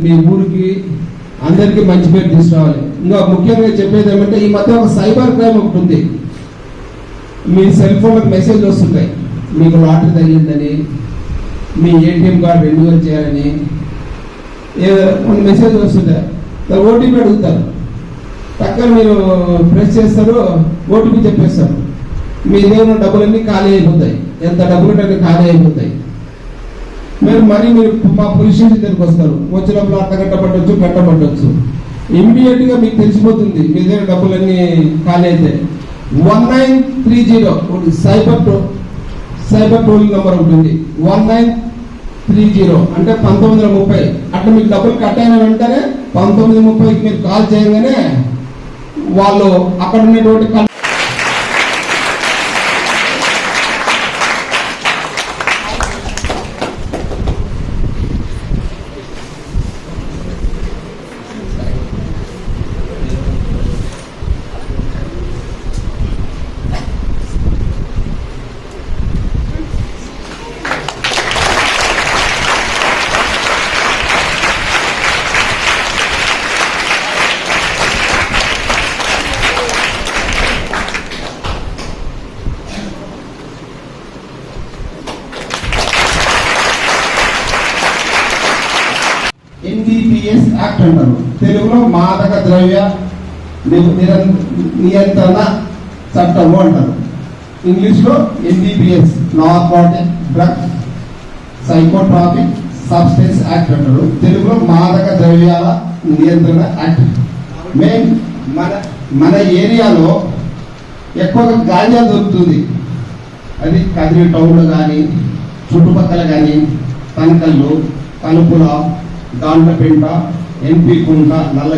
మీ ఊరికి అందరికీ మంచి పేరు తీసుకురావాలి. ఇంకా ముఖ్యంగా చెప్పేది ఏమంటే ఈ మధ్య ఒక సైబర్ క్రైమ్ ఒకటి ఉంది. మీ సెల్ ఫోన్లకు మెసేజ్ వస్తుంటాయి మీకు లాటరీ తగిలిందని మీ ఏటీఎం కార్డు రెన్యువల్ చేయాలని ఏదో కొన్ని మెసేజ్ వస్తుంటాయి ఓటీపీ అడుగుతారు. పక్కన మీరు ప్రెస్ చేస్తారు ఓటీపీ చెప్పేస్తారు. మీ దగ్గర డబ్బులన్నీ ఖాళీ అయిపోతాయి. ఎంత డబ్బులు ఖాళీ అయిపోతాయి. మీరు మరి మీరు మా పోలీస్ స్టేషన్ దగ్గరికి వస్తారు. వచ్చినప్పుడు అర్ధ గంట పట్టొచ్చు గంట పట్టొచ్చు ఇమ్మీడియట్గా మీకు తెలిసిపోతుంది మీ దగ్గర డబ్బులన్నీ ఖాళీ అయితే. One nine three zero cyber toll cyber toll number ఉంటుంది. వన్ నైన్ త్రీ జీరో అంటే పంతొమ్మిది వందల ముప్పై. అట్లా మీకు డబ్బులు కట్ అయిన వెంటనే పంతొమ్మిది ముప్పైకి మీరు కాల్ చేయగానే వాళ్ళు అక్కడ ఉన్నటువంటి కన్- ఎన్డిపిఎస్ యాక్ట్ అంటారు తెలుగులో మాదక ద్రవ్య నియంత్రణ చట్టము అంటారు. ఇంగ్లీష్లో NDPS narcotic drug psychotropic substance act అంటారు. తెలుగులో మాదక ద్రవ్యాల నియంత్రణ యాక్ట్ మెయిన్ మన మన ఏరియాలో ఎక్కువగా గాంజా దొరుకుతుంది. అది కదిరి టౌన్లో కానీ చుట్టుపక్కల కానీ తనకల్లు కలుపుల దాండ్లపేంట ఎంపీ కుంట నల్ల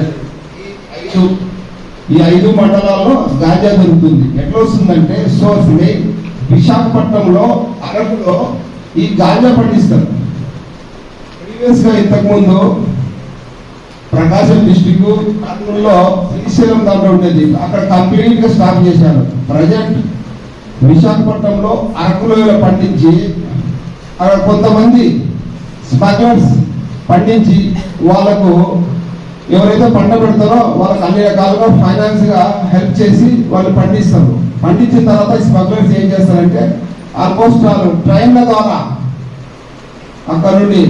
ఈ ఐదు మండలాల్లో గాంజా దొరుకుతుంది. ఎట్లా వస్తుందంటే సోర్స్ విశాఖపట్నంలో అరకులో ఈ గాంజా పండిస్తారు. ప్రీవియస్గా ఇంతకుముందు ప్రకాశం డిస్టిక్ కర్నూలులో శ్రీశైలం దాంట్లో ఉండేది. అక్కడ కంప్లీట్గా స్టాప్ చేశారు. ప్రజెంట్ విశాఖపట్నంలో అరకులో పండించి అక్కడ కొంతమంది స్మగ్లర్స్ పండించి వాళ్ళకు ఎవరైతే పంట పెడతారో వాళ్ళకి అన్ని రకాలుగా ఫైనాన్స్గా హెల్ప్ చేసి వాళ్ళు పండిస్తారు. పండించిన తర్వాత స్మగ్లర్స్ ఏం చేస్తారంటే ఆల్మోస్ట్ వాళ్ళు ట్రైన్ల ద్వారా అక్కడ నుండి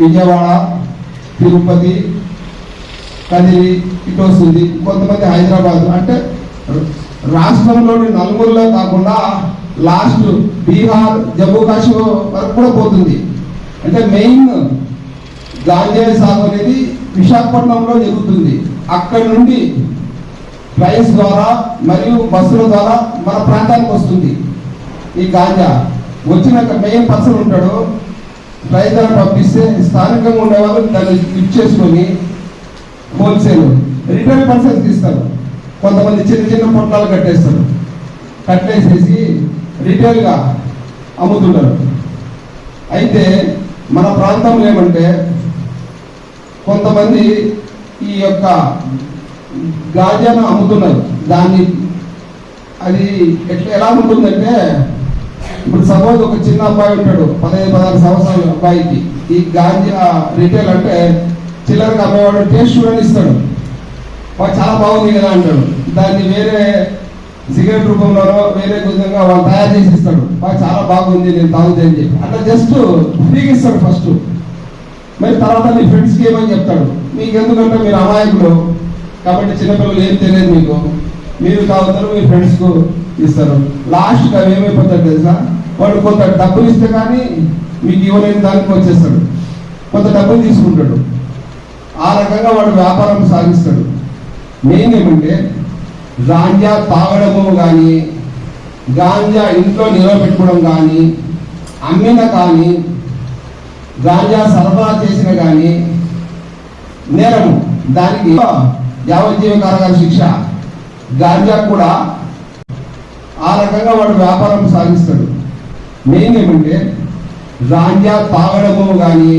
విజయవాడ తిరుపతి కదిరి ఇటు వస్తుంది. కొంతమంది హైదరాబాద్ అంటే రాష్ట్రంలోని నలుగురులో కాకుండా లాస్ట్ బీహార్ జమ్మూ కాశ్మీర్ వరకు కూడా పోతుంది. అంటే మెయిన్ గాంజాయి సాగు అనేది విశాఖపట్నంలో జరుగుతుంది. అక్కడ నుండి ట్రైన్స్ ద్వారా మరియు బస్సుల ద్వారా మన ప్రాంతానికి వస్తుంది ఈ గాంజా. వచ్చినాక మెయిన్ పర్సన్ ఉంటాడు. ట్రైన్ ద్వారా పంపిస్తే స్థానికంగా ఉండేవాళ్ళు దాన్ని లిఫ్ట్ చేసుకొని హోల్సేల్ రిటైల్ పర్సన్స్ ఇస్తారు కొంతమంది చిన్న చిన్న పొట్లాలు కట్టేస్తారు. కట్టేసేసి రిటైల్గా అమ్ముతుంటారు. అయితే మన ప్రాంతంలో ఏమంటే కొంతమంది ఈ యొక్క గాజాను అమ్ముతున్నారు. దాన్ని అది ఎట్లా ఎలా ఉంటుందంటే ఇప్పుడు సపోజ్ ఒక చిన్న అబ్బాయి ఉంటాడు పదహైదు పదహారు సంవత్సరాల అబ్బాయికి. ఈ గాంజా రిటైల్ అంటే చిల్లరగా అమ్మేవాడు టేస్ట్ చూడని ఇస్తాడు. వాడు చాలా బాగుంది కదా అంటాడు. దాన్ని వేరే సిగరెట్ రూపంలోనో వేరే విధంగా వాళ్ళు తయారు చేసి ఇస్తాడు. వాడు చాలా బాగుంది నేను తాగుతాను అని చెప్పి. అట్లా జస్ట్ ఫ్రీగా ఇస్తాడు ఫస్ట్. మరి తర్వాత మీ ఫ్రెండ్స్కి ఏమని చెప్తాడు? మీకు ఎందుకంటే మీరు అమాయకులు? కాబట్టి చిన్నపిల్లలు ఏం తెలియదు మీకు. మీరు తాగుతారు మీ ఫ్రెండ్స్కు ఇస్తారు. లాస్ట్గా అవి ఏమైపోతాడు తెలుసా? వాడు కొంత డబ్బులు ఇస్తే కానీ మీకు ఇవ్వలేని దానికి వచ్చేస్తాడు. కొంత డబ్బులు తీసుకుంటాడు. ఆ రకంగా వాడు వ్యాపారం సాగిస్తాడు. మెయిన్ ఏమంటే గాంజా తాగడము కానీ గాంజా ఇంట్లో నిల్వ పెట్టుకోవడం కానీ అమ్మిన కానీ గాంజా సరఫరా చేసిన కానీ నేరం దానికి యావజ్జీవ కారాగార శిక్ష. గాంజా కూడా ఆ రకంగా వాడు వ్యాపారం సాగిస్తాడు. మెయిన్ ఏమంటే గాంజా తాగడము కానీ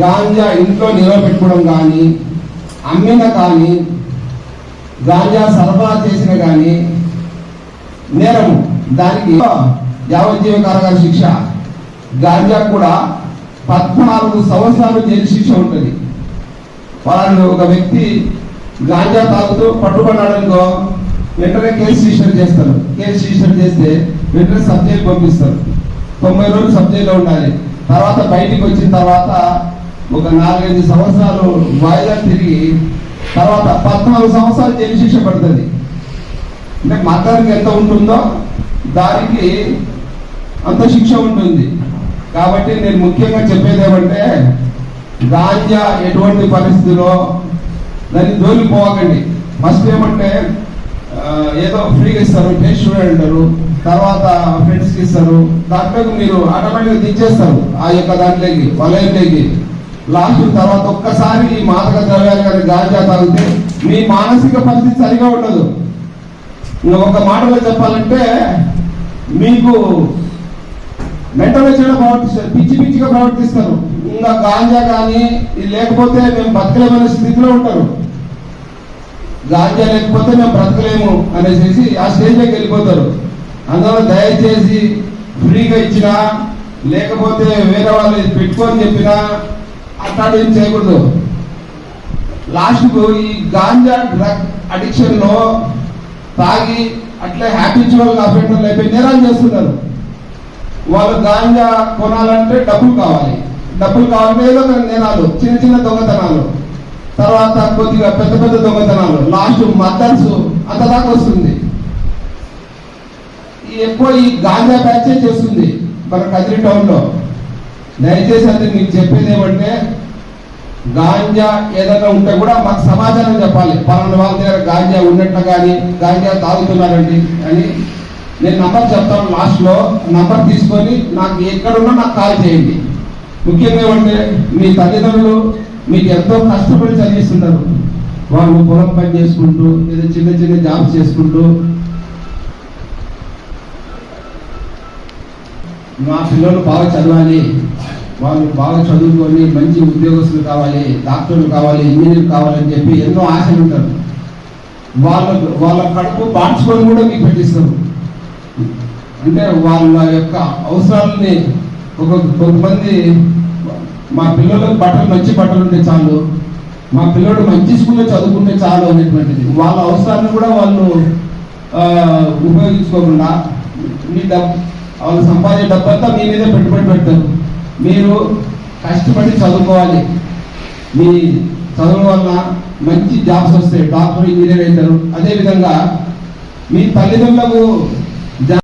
గాంజా ఇంట్లో నిల్వ పెట్టుకోవడం కానీ అమ్మిన కానీ గాంజా సరఫరా చేసిన కానీ నేరము. దానికి యావజ్జీవ కారాగార శిక్ష. గాంజా కూడా పద్నాలుగు సంవత్సరాలు జైలు శిక్ష ఉంటుంది. వాళ్ళు ఒక వ్యక్తి గాంజా తాగుతూ పట్టుబడ్డాడు వెంటనే కేసు రిజిస్టర్ చేస్తారు. కేసు రిజిస్టర్ చేస్తే వెంటనే సబ్ జైలు పంపిస్తారు. తొంభై రోజులు సబ్ జైల్లో ఉండాలి. తర్వాత బయటికి వచ్చిన తర్వాత ఒక నాలుగైదు సంవత్సరాలు వాయిదా తిరిగి తర్వాత పద్నాలుగు సంవత్సరాలు జైలు శిక్ష పడుతుంది. అంటే మతానికి ఎంత ఉంటుందో దానికి అంత శిక్ష ఉంటుంది. కాబట్టి నేను ముఖ్యంగా చెప్పేది ఏమంటే గాంజా ఎటువంటి పరిస్థితిలో దాన్ని జోలిపోవకండి ఫస్ట్ ఏమంటే ఏదో ఫ్రీగా ఇస్తారు టేస్ట్ చూడండి అంటారు తర్వాత ఫ్రెండ్స్కి ఇస్తారు దాంట్లో మీరు ఆటోమేటిక్గా దించేస్తారు ఆ యొక్క దాంట్లోకి వలయంలోకి. లాస్ట్ తర్వాత ఒక్కసారి ఈ మాదక ద్రవ్యాలు కానీ గాంజా తాగితే మీ మానసిక పరిస్థితి సరిగా ఉండదు. ఒక మాటలో చెప్పాలంటే మీకు మెంటల్ వచ్చేలా ప్రవర్తిస్తారు పిచ్చి పిచ్చిగా ప్రవర్తిస్తారు. ఇంకా గాంజా కానీ లేకపోతే మేము బతకలేమనే స్థితిలో ఉంటారు. గాంజా లేకపోతే మేము బ్రతకలేము అనేసి ఆ స్టేజ్లోకి వెళ్ళిపోతారు. అందువల్ల దయచేసి ఫ్రీగా ఇచ్చినా లేకపోతే వేరే వాళ్ళు ఇది పెట్టుకొని చెప్పినా ఏం చేయకూడదు. లాస్ట్కు ఈ గాంజా డ్రగ్ అడిక్షన్లో తాగి అట్లే హ్యాపీ హ్యాపించువల్ అఫెండర్లు అయిపోయి నేరాలు చేస్తున్నారు. వాళ్ళు గాంజా కొనాలంటే డబ్బులు కావాలి. డబ్బులు కావాలంటే ఏదో ఒక నేరాలు చిన్న చిన్న దొంగతనాలు. తర్వాత కొద్దిగా పెద్ద పెద్ద దొంగతనాలు. లాస్ట్ మద్దర్స్ అంత దాకా వస్తుంది. ఎక్కువ ఈ గాంజా బ్యాచే చేస్తుంది. మన కదిరి టౌన్లో. దయచేసి అది మీకు చెప్పేది ఏమంటే గాంజా ఏదైనా ఉంటే కూడా మాకు సమాచారం చెప్పాలి. పలానా వాళ్ళ దగ్గర గాంజా ఉన్నట్లు కానీ గాంజా తాగుతున్నారండి అని నేను నంబర్ చెప్తాను లాస్ట్లో. నంబర్ తీసుకొని నాకు ఎక్కడున్నా నాకు కాల్ చేయండి. ముఖ్యంగా ఏమంటే మీ తల్లిదండ్రులు మీకు ఎంతో కష్టపడి చదివిస్తుంటారు. వాళ్ళు పొలం పని చేసుకుంటూ లేదా చిన్న చిన్న జాబ్స్ చేసుకుంటూ. మా పిల్లలు బాగా చదవాలి. వాళ్ళు బాగా చదువుకొని మంచి ఉద్యోగస్తులు కావాలి డాక్టర్లు కావాలి ఇంజనీర్లు కావాలని చెప్పి ఎన్నో ఆశలు ఉంటారు వాళ్ళ వాళ్ళ కడుపు పాడ్చుకొని కూడా మీకు పెట్టిస్తారు. అంటే వాళ్ళ యొక్క అవసరాలని ఒక కొంతమంది మా పిల్లలకు బట్టలు మంచి బట్టలు ఉంటే చాలు మా పిల్లడు మంచి స్కూల్లో చదువుకుంటే చాలు అనేటువంటిది. వాళ్ళ అవసరాన్ని కూడా వాళ్ళు ఉపయోగించుకోకుండా మీ డబ్బు వాళ్ళు సంపాదించే డబ్బంతా మీ మీదే పెట్టుబడి పెడతారు. మీరు కష్టపడి చదువుకోవాలి. మీ చదువు వల్ల మంచి జాబ్స్ వస్తాయి డాక్టర్ ఇంజనీర్ అవుతారు. అదేవిధంగా మీ తల్లిదండ్రులకు